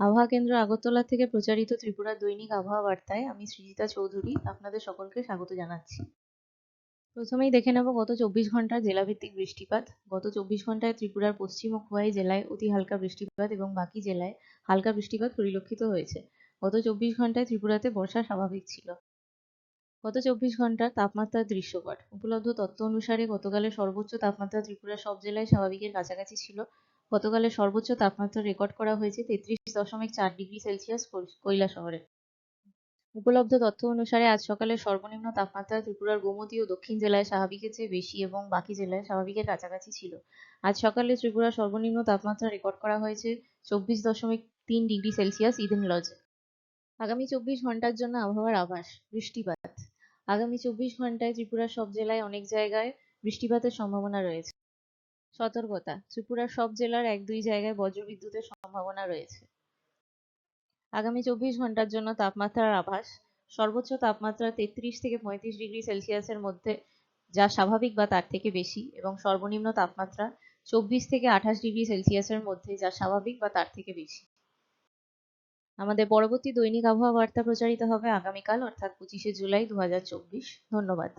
আবহাওয়া কেন্দ্র আগরতলা থেকে প্রচারিত ত্রিপুরার দৈনিক আবহাওয়া বার্তায় আমি সৃজিতা চৌধুরী আপনাদের সকলকে স্বাগত জানাচ্ছি। প্রথমেই দেখে নেব গত চব্বিশ ঘণ্টার জেলাভিত্তিক বৃষ্টিপাত। গত চব্বিশ ঘন্টায় ত্রিপুরার পশ্চিম ও খোয়াই জেলায় অতি হালকা বৃষ্টিপাত এবং বাকি জেলায় হালকা বৃষ্টিপাত পরিলক্ষিত হয়েছে। গত চব্বিশ ঘন্টায় ত্রিপুরাতে বর্ষা স্বাভাবিক ছিল। গত চব্বিশ ঘণ্টার তাপমাত্রার দৃশ্যপট। উপলব্ধ তথ্য অনুসারে গতকালের সর্বোচ্চ তাপমাত্রা ত্রিপুরার সব জেলায় স্বাভাবিকের কাছাকাছি ছিল। গতকালের সর্বোচ্চ তাপমাত্রা রেকর্ড করা হয়েছে তেত্রিশ দশমিক চার ডিগ্রি সেলসিয়াস কৈলা শহরে। উপলব্ধ তথ্য অনুসারে আজ সকালে সর্বনিম্ন তাপমাত্রা ত্রিপুরার গোমতী ও দক্ষিণ জেলায় স্বাভাবিকের চেয়ে বেশি এবং বাকি জেলায় স্বাভাবিকের কাছাকাছি ছিল। আজ সকালে ত্রিপুরার সর্বনিম্ন তাপমাত্রা রেকর্ড করা হয়েছে চব্বিশ দশমিক তিন ডিগ্রি সেলসিয়াস ইডেন লজে। আগামী চব্বিশ ঘণ্টার জন্য আবহাওয়ার আভাস, বৃষ্টিপাত। আগামী চব্বিশ ঘন্টায় ত্রিপুরার সব জেলায় অনেক জায়গায় বৃষ্টিপাতের সম্ভাবনা রয়েছে। সতর্কতা। ত্রিপুরার সব জেলার এক দুই জায়গায় বজ্রবিদ্যুতের সম্ভাবনা রয়েছে। আগামী চব্বিশ ঘণ্টার জন্য তাপমাত্রার আভাস, সর্বোচ্চ তাপমাত্রা তেত্রিশ থেকে পঁয়ত্রিশ ডিগ্রি সেলসিয়াসের মধ্যে, যা স্বাভাবিক বা তার থেকে বেশি, এবং সর্বনিম্ন তাপমাত্রা চব্বিশ থেকে আঠাশ ডিগ্রি সেলসিয়াসের মধ্যে, যা স্বাভাবিক বা তার থেকে বেশি। আমাদের পরবর্তী দৈনিক আবহাওয়া বার্তা প্রচারিত হবে আগামীকাল, অর্থাৎ পঁচিশে জুলাই দু হাজার চব্বিশ। ধন্যবাদ।